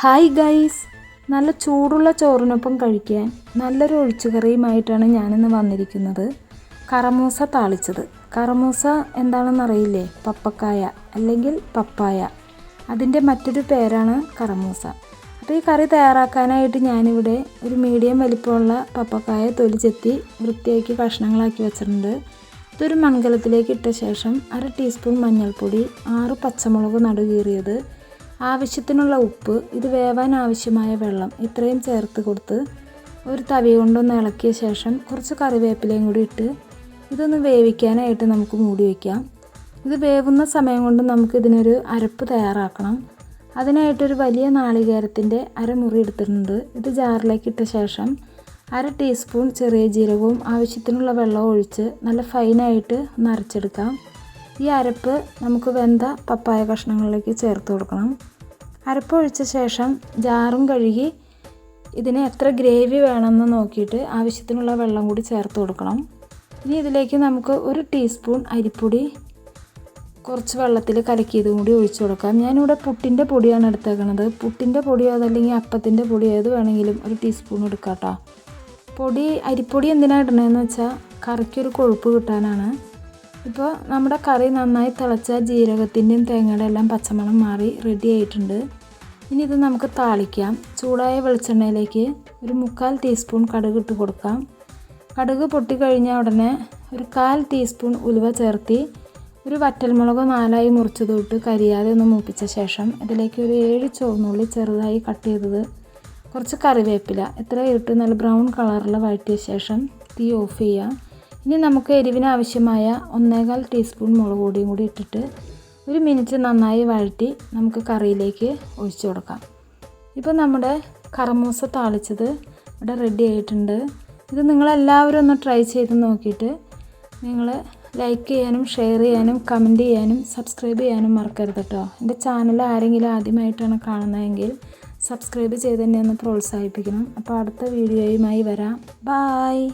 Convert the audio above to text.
Hi guys നല്ല ചൂടുള്ള ചോറിനൊപ്പം കഴിക്കാൻ നല്ലൊരു ഒഴിച്ചുകറിയുമായിട്ടാണ് ഞാനിന്ന് വന്നിരിക്കുന്നത്. കറമൂസ താളിച്ചത്. കറമൂസ എന്താണെന്നറിയില്ലേ? പപ്പക്കായ അല്ലെങ്കിൽ പപ്പായ. അതിന്റെ മറ്റൊരു പേരാണ് കറമൂസ. അപ്പോൾ ഈ കറി തയ്യാറാക്കാനായിട്ട് ഞാനിവിടെ ഒരു മീഡിയം വലിപ്പമുള്ള പപ്പക്കായ തൊലിച്ചെത്തി വൃത്തിയാക്കി കഷ്ണങ്ങളാക്കി വെച്ചിട്ടുണ്ട്. ഇതൊരു മൺകലത്തിലേക്ക് ഇട്ട ശേഷം അര ടീസ്പൂൺ മഞ്ഞൾപ്പൊടി ആറ് പച്ചമുളക് നടുകീറിയത് ആവശ്യത്തിനുള്ള ഉപ്പ് ഇത് വേവാൻ ആവശ്യമായ വെള്ളം ഇത്രയും ചേർത്ത് കൊടുത്ത് ഒരു തവി കൊണ്ടൊന്ന് ഇളക്കിയ ശേഷം കുറച്ച് കറിവേപ്പിലയും കൂടി ഇട്ട് ഇതൊന്ന് വേവിക്കാനായിട്ട് നമുക്ക് മൂടി വയ്ക്കാം ഇത് വേവുന്ന സമയം കൊണ്ട് നമുക്ക് ഇതിനൊരു അരപ്പ് തയ്യാറാക്കണം. അതിനായിട്ടൊരു വലിയ നാളികേരത്തിന്റെ അരമുറി എടുത്തിട്ടുണ്ട്. ഇത് ജാറിലേക്ക് ഇട്ട ശേഷം അര ടീസ്പൂൺ ചെറിയ ജീരകവും ആവശ്യത്തിനുള്ള വെള്ളവും ഒഴിച്ച് നല്ല ഫൈനായിട്ട് ഒന്ന് അരച്ചെടുക്കാം. ഈ അരപ്പ് നമുക്ക് വെന്ത പപ്പായ കഷ്ണങ്ങളിലേക്ക് ചേർത്ത് കൊടുക്കണം. അരപ്പ് ഒഴിച്ച ശേഷം ജാറും കഴുകി ഇതിന് എത്ര ഗ്രേവി വേണമെന്ന് നോക്കിയിട്ട് ആവശ്യത്തിനുള്ള വെള്ളം കൂടി ചേർത്ത് കൊടുക്കണം. ഇനി ഇതിലേക്ക് നമുക്ക് ഒരു ടീസ്പൂൺ അരിപ്പൊടി കുറച്ച് വെള്ളത്തിൽ കലക്കിയതും കൂടി ഒഴിച്ചു കൊടുക്കാം. ഞാനിവിടെ പുട്ടിന്റെ പൊടിയാണ് എടുത്തേക്കണത്. പുട്ടിന്റെ പൊടിയോ അതല്ലെങ്കിൽ അപ്പത്തിന്റെ പൊടിയോ ഏത് വേണമെങ്കിലും ഒരു ടീസ്പൂൺ എടുക്കാം കേട്ടോ. പൊടി അരിപ്പൊടി എന്തിനാണ് ഇടണതെന്ന് വെച്ചാൽ കറിക്കൊരു കൊഴുപ്പ് കിട്ടാനാണ്. ഇപ്പോൾ നമ്മുടെ കറി നന്നായി തിളച്ച ജീരകത്തിന്റെയും തേങ്ങയുടെ എല്ലാം പച്ചമണം മാറി റെഡി ആയിട്ടുണ്ട്. ഇനി ഇത് നമുക്ക് താളിക്കാം. ചൂടായ വെളിച്ചെണ്ണയിലേക്ക് ഒരു മുക്കാൽ ടീസ്പൂൺ കടുക് ഇട്ട് കൊടുക്കാം. കടുക് പൊട്ടിക്കഴിഞ്ഞ ഉടനെ ഒരു കാൽ ടീസ്പൂൺ ഉലുവ ചേർത്തി ഒരു വറ്റൽമുളക് നാലായി മുറിച്ചതിട്ട് കരിയാതെ ഒന്ന് മൂപ്പിച്ച ശേഷം ഇതിലേക്ക് ഒരു ഏഴ് ചുവന്നുള്ളി ചെറുതായി കട്ട് ചെയ്തത്. കുറച്ച് കറിവേപ്പില. എത്ര ഇട്ട് നല്ല ബ്രൗൺ കളറിൽ വഴറ്റിയ ശേഷം തീ ഓഫ് ചെയ്യാം. ഇനി നമുക്ക് എരിവിന് ആവശ്യമായ ഒന്നേകാൽ ടീസ്പൂൺ മുളക് പൊടിയും കൂടി ഇട്ടിട്ട് ഒരു മിനിറ്റ് നന്നായി വഴറ്റി നമുക്ക് കറിയിലേക്ക് ഒഴിച്ചു കൊടുക്കാം. ഇപ്പോൾ നമ്മുടെ കറമൂസ താളിച്ചത് ഇവിടെ റെഡി ആയിട്ടുണ്ട്. ഇത് നിങ്ങളെല്ലാവരും ഒന്ന് ട്രൈ ചെയ്ത് നോക്കിയിട്ട് നിങ്ങൾ ലൈക്ക് ചെയ്യാനും ഷെയർ ചെയ്യാനും കമന്റ് ചെയ്യാനും സബ്സ്ക്രൈബ് ചെയ്യാനും മറക്കരുത് കേട്ടോ എന്റെ ചാനൽ ആരെങ്കിലും ആദ്യമായിട്ടാണ് കാണുന്നതെങ്കിൽ സബ്സ്ക്രൈബ് ചെയ്ത് തന്നെ ഒന്ന് പ്രോത്സാഹിപ്പിക്കണം. അപ്പോൾ അടുത്ത വീഡിയോയുമായി വരാം. ബായ്